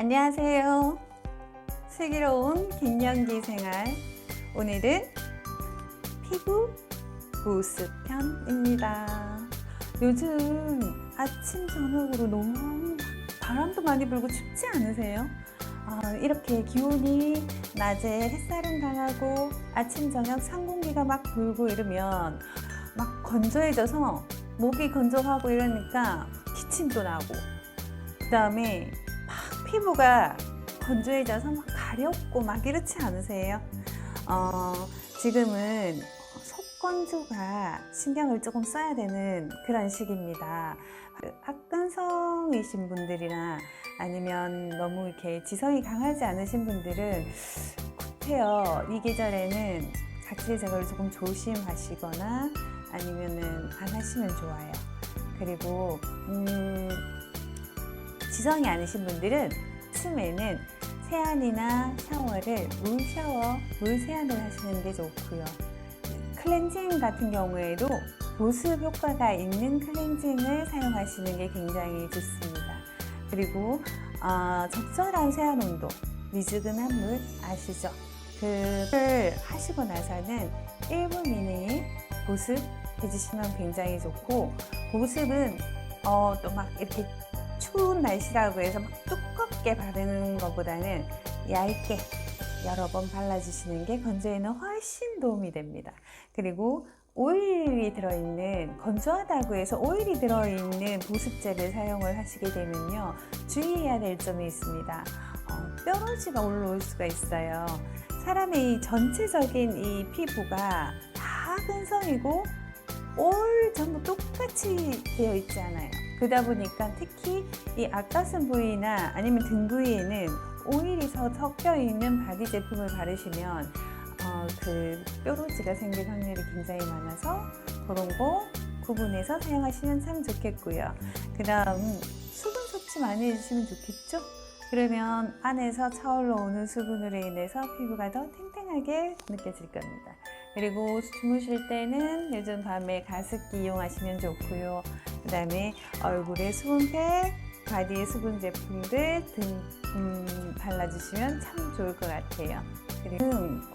안녕하세요. 슬기로운 갱년기 생활. 오늘은 피부 보습 편입니다. 요즘 아침 저녁으로 너무 바람도 많이 불고 춥지 않으세요? 아, 이렇게 기온이 낮에 햇살은 강하고 아침 저녁 상공기가 막 불고 이러면 막 건조해져서 목이 건조하고 이러니까 기침도 나고 그 다음에 막 피부가 건조해져서 막 가렵고 막 이렇지 않으세요? 어, 지금은 속건조가 신경을 조금 써야 되는 그런 시기입니다. 악근성이신 분들이나 아니면 너무 이렇게 지성이 강하지 않으신 분들은 굽해요. 이 계절에는 각질 제거를 조금 조심하시거나 아니면은 안 하시면 좋아요. 그리고 음, 지성이 아니신 분들은 아침에는 세안이나 샤워를 물 샤워, 물 세안을 하시는 게 좋고요. 클렌징 같은 경우에도 보습 효과가 있는 클렌징을 사용하시는 게 굉장히 좋습니다. 그리고 어, 적절한 세안 온도, 미지근한 물 아시죠? 그걸 하시고 나서는 1분 이내에 보습 해주시면 굉장히 좋고 보습은 어, 또 막 이렇게 추운 날씨라고 해서 막 두껍게 바르는 것보다는 얇게 여러 번 발라주시는 게 건조에는 훨씬 도움이 됩니다. 그리고 오일이 들어있는 건조하다고 해서 오일이 들어있는 보습제를 사용을 하시게 되면요 주의해야 될 점이 있습니다. 어, 뾰루지가 올라올 수가 있어요. 사람의 이 전체적인 이 피부가 다 근성이고 올 전부 똑같이 되어 있지 않아요. 그러다 보니까 특히 이 앞가슴 부위나 아니면 등 부위에는 오일이 서- 섞여 있는 바디 제품을 바르시면 어, 그 뾰루지가 생길 확률이 굉장히 많아서 그런 거 구분해서 사용하시면 참 좋겠고요. 그 다음 수분 섭취 많이 해주시면 좋겠죠? 그러면 안에서 차올라오는 수분으로 인해서 피부가 더 탱탱하게 느껴질 겁니다. 그리고 주무실 때는 요즘 밤에 가습기 이용하시면 좋고요. 그 다음에 얼굴에 수분팩, 바디에 수분 제품들 등 음, 발라주시면 참 좋을 것 같아요. 그리고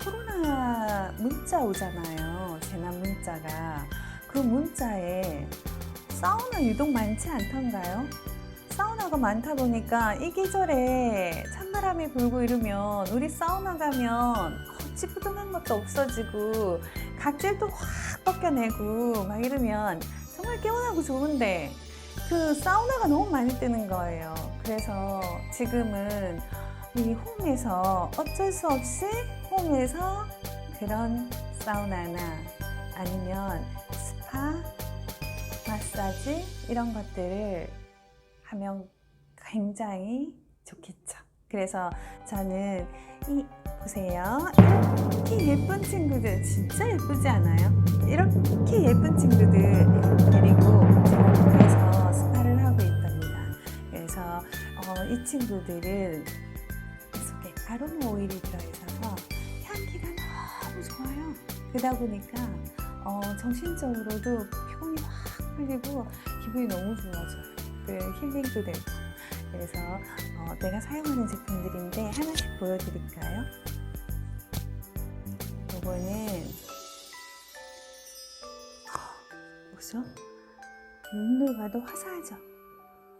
코로나 문자 오잖아요. 재난 문자가. 그 문자에 사우나 유독 많지 않던가요? 사우나가 많다 보니까 이 계절에 찬바람이 불고 이러면 우리 사우나 가면 찌뿌둥한 것도 없어지고 각질도 확 벗겨내고 막 이러면 정말 개운하고 좋은데 그 사우나가 너무 많이 뜨는 거예요. 그래서 지금은 이 홈에서 어쩔 수 없이 홈에서 그런 사우나나 아니면 스파, 마사지 이런 것들을 하면 굉장히 좋겠죠. 그래서 저는 이 보세요. 이렇게 예쁜 친구들 진짜 예쁘지 않아요? 이렇게 예쁜 친구들 데리고 홈에서 스파를 하고 있답니다. 그래서 어, 이 친구들은 속에 아로마 오일이 들어있어서 향기가 너무 좋아요. 그러다 보니까 어, 정신적으로도 피곤이 확 풀리고 기분이 너무 좋아져요. 그 힐링도 되고. 그래서 어, 내가 사용하는 제품들인데 하나씩 보여드릴까요? 이거는 보죠? 눈으로 봐도 화사하죠?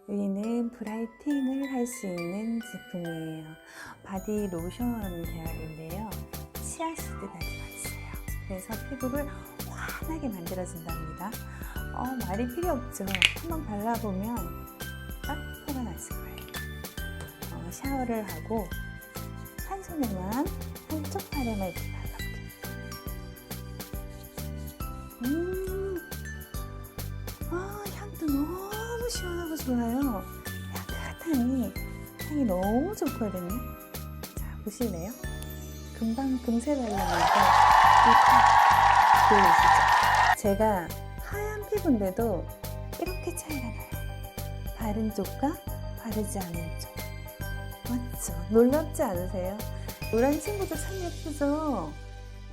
여기는 브라이팅을 할 수 있는 제품이에요. 바디 로션 계열인데요. 치아시드가 들어있어요. 그래서 피부를 환하게 만들어준답니다. 어, 말이 필요 없죠. 한번 발라보면 딱 표가 났을 거예요. 어, 샤워를 하고 한 손에만 한쪽 팔에만 음, 아, 향도 너무 시원하고 좋아요. 향긋하니 향이 너무 좋거든요. 자, 보실래요? 금방 금세 이딱 보이시죠? 제가 하얀 피부인데도 이렇게 차이가 나요. 바른 쪽과 바르지 않은 쪽. 맞죠? 놀랍지 않으세요? 노란 친구도 참 예쁘죠?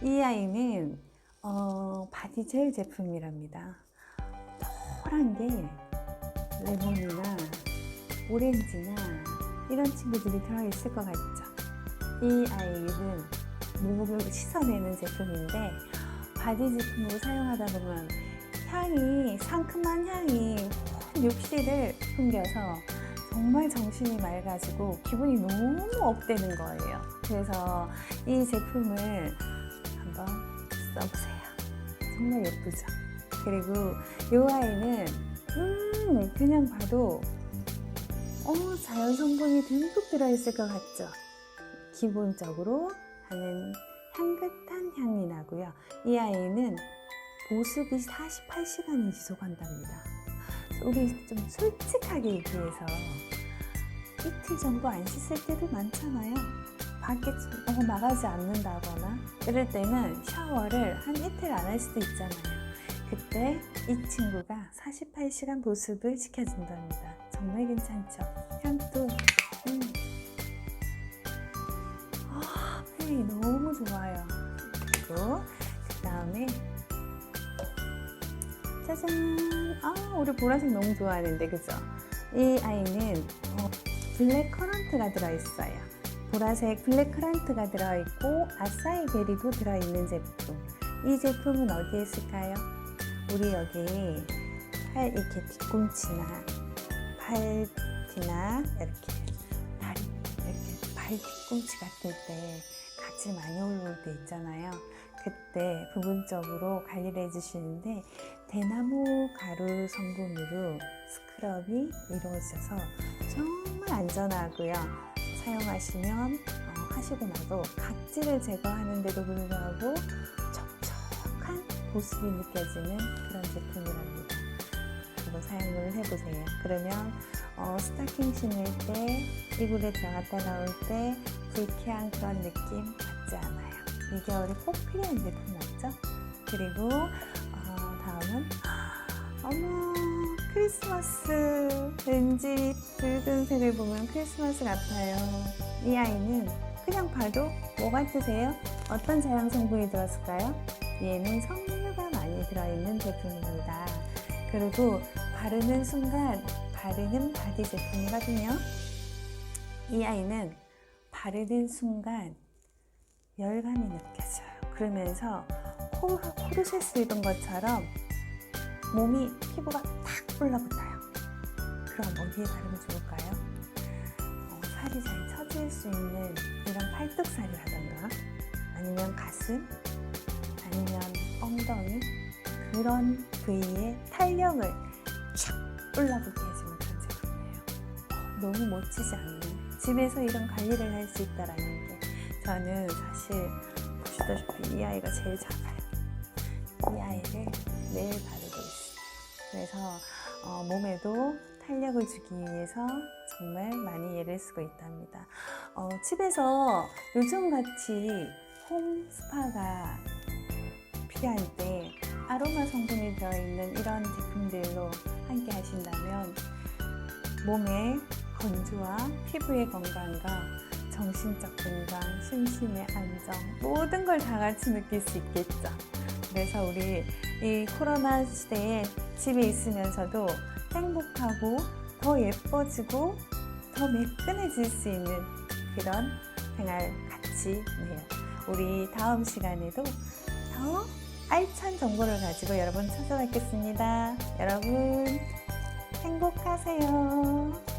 이 아이는 어, 바디 젤 제품이랍니다. 노란 게 레몬이나 오렌지나 이런 친구들이 들어있을 것 같죠. 이 아이는 목을 씻어내는 제품인데 바디 제품으로 사용하다 보면 향이 상큼한 향이 온 욕실을 풍겨서 정말 정신이 맑아지고 기분이 너무 업되는 거예요. 그래서 이 제품을 써보세요. 정말 예쁘죠? 그리고 이 아이는 음 그냥 봐도 어 자연 성분이 듬뿍 들어있을 것 같죠? 기본적으로 하는 향긋한 향이 나고요. 이 아이는 보습이 48시간을 지속한답니다. 우리 좀 솔직하게 얘기해서 이틀 정도 안 씻을 때도 많잖아요. 밖에 좀 너무 나가지 않는다거나 이럴 때는 샤워를 한 이틀 안 할 수도 있잖아요. 그때 이 친구가 48시간 보습을 지켜준답니다. 정말 괜찮죠? 향도 음. 아, 향이 너무 좋아요. 그리고 그 다음에 짜잔! 아, 우리 보라색 너무 좋아하는데, 그죠? 이 아이는 어, 블랙 커런트가 들어있어요. 보라색 블랙 커런트가 들어있고 아싸이 베리도 들어있는 제품. 이 제품은 어디에 있을까요? 우리 여기 팔 이렇게 뒤꿈치나 팔 뒤나 이렇게 다리 이렇게 발 뒤꿈치 같을 때 각질 많이 올라올 때 있잖아요. 그때 부분적으로 관리를 해주시는데 대나무 가루 성분으로 스크럽이 이루어져서 정말 안전하고요. 사용하시면 어, 하시고 나도 각질을 제거하는데도 불구하고 촉촉한 보습이 느껴지는 그런 제품이랍니다. 한번 사용을 해보세요. 그러면 어, 스타킹 신을 때 이불에 들어갔다 나올 때 불쾌한 그런 느낌 받지 않아요. 이 겨울에 꼭 필요한 제품 맞죠? 그리고 어, 다음은 어머 크리스마스 왠지 붉은색을 보면 크리스마스 같아요. 이 아이는 그냥 봐도 뭐 같으세요? 어떤 자연 성분이 들었을까요? 얘는 석류가 많이 들어있는 제품입니다. 그리고 바르는 순간 바르는 바디 제품이거든요. 이 아이는 바르는 순간 열감이 느껴져요. 그러면서 코, 코르셋 입은 것처럼 몸이 피부가 탁 불러붙어요. 그럼 어디에 바르면 좋을까요? 어, 살이 잘 처질 수 있는 이런 팔뚝살이라던가 아니면 가슴 아니면 엉덩이 그런 부위에 탄력을 촥 불러붙게 해주는 그런 제품이에요. 어, 너무 멋지지 않나요? 집에서 이런 관리를 할 수 있다라는 게 저는 사실 보시다시피 이 아이가 제일 작아요. 이 아이를 매일 있어요. 그래서 어, 몸에도 탄력을 주기 위해서 정말 많이 예를 쓰고 있답니다. 어, 집에서 요즘 같이 홈 스파가 필요할 때 아로마 성분이 들어있는 이런 제품들로 함께 하신다면 몸의 건조와 피부의 건강과 정신적 건강, 심신의 안정 모든 걸 다 같이 느낄 수 있겠죠. 그래서 우리 이 코로나 시대에 집에 있으면서도 행복하고 더 예뻐지고 더 매끈해질 수 있는 그런 생활 같이 네요. 우리 다음 시간에도 더 알찬 정보를 가지고 여러분 찾아뵙겠습니다. 여러분 행복하세요.